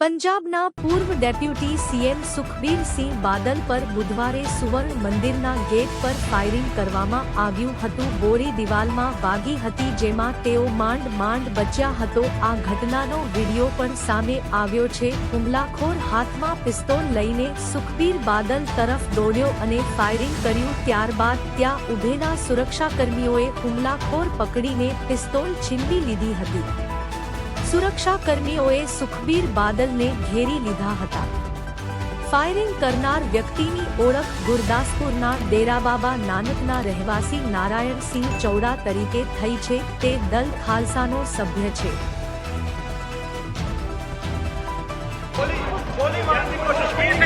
પંજાબના પૂર્વ deputy CM Sukhbir Singh Badal પર બુધવારે સુવર્ણ મંદિરના ગેટ પર ફાયરિંગ કરવામાં આવ્યું હતું. બોરી દિવાલમાં વાગી હતી જેમાં તેઓ માંડ માંડ બચ્યા હતો. આ ઘટનાનો વીડિયો પણ સામે આવ્યો છે. હુમલાખોર હાથમાં પિસ્તોલ લઈને સુખબીર બાદલ તરફ દોડ્યો અને ફાયરિંગ કર્યું. ત્યારબાદ ત્યાં ઉભેલા સુરક્ષાકર્મીઓએ હુમલાખોર પકડીને પિસ્તોલ છીનવી લીધી હતી. સુરક્ષા કર્મીઓએ સુખબીર બાદલને ઘેરી લીધા હતા. ફાયરિંગ કરનાર વ્યક્તિની ઓળખ ગુરદાસપુરના દેરાબાબા નાનકના રહેવાસી નારાયણસિંહ ચૌડા તરીકે થઈ છે. તે દલ ખાલસાનો સભ્ય છે. ગોલી મારી ગઈ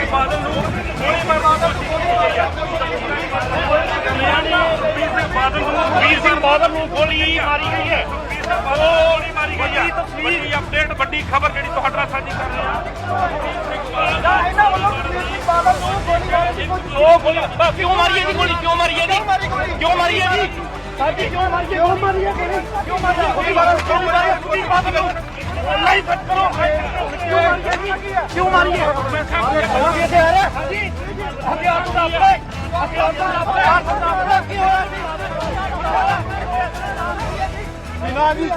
છે. ਵੱਡੀ ਖਬਰ ਜਿਹੜੀ ਤੁਹਾਡੇ ਨਾਲ ਸਾਂਝੀ ਕਰ ਰਹੇ ਹਾਂ। ਇਹਨਾਂ ਵੱਲੋਂ ਪ੍ਰਿੰਸੀਪਲ ਬਾਦਲ ਨੂੰ ਗੋਲੀ ਮਾਰੀ ਦੀ ਉਹ ਗੋਲੀ? ਬਾ ਕਿਉਂ ਮਾਰੀ ਇਹਦੀ ਗੋਲੀ ਕਿਉਂ ਮਾਰੀ ਇਹਦੀ ਕਿਉਂ ਮਾਰੀ ਇਹਦੀ ਸਾਡੀ ਕਿਉਂ ਮਾਰੀ ਕਿਉਂ ਮਾਰੀ ਇਹ ਗੋਲੀ? ਕਿਉਂ ਮਾਰੀ ਗੋਲੀ? ਬਾਦਲ ਕਿਉਂ ਮਾਰੀ ਗੋਲੀ? ਬਾਦਲ ਨਹੀਂ ਬੰਦ ਕਰੋ। ਕਿਉਂ ਮਾਰੀ ਕਿਉਂ ਮਾਰੀ ਇਹ ਗੋਲੀ ਤੇ ਆ ਰਿਹਾ ਹਾਂਜੀ। ਹਥਿਆਰ ਨੂੰ ਲੱਭ ਲੈ ਹਥਿਆਰ ਨੂੰ ਲੱਭ ਲੈ ਹਥਿਆਰ ਨੂੰ ਲੱਭ ਲੈ ਕੀ ਹੋਇਆ ਜੀ ਬਿਨਾਂ ਜੀ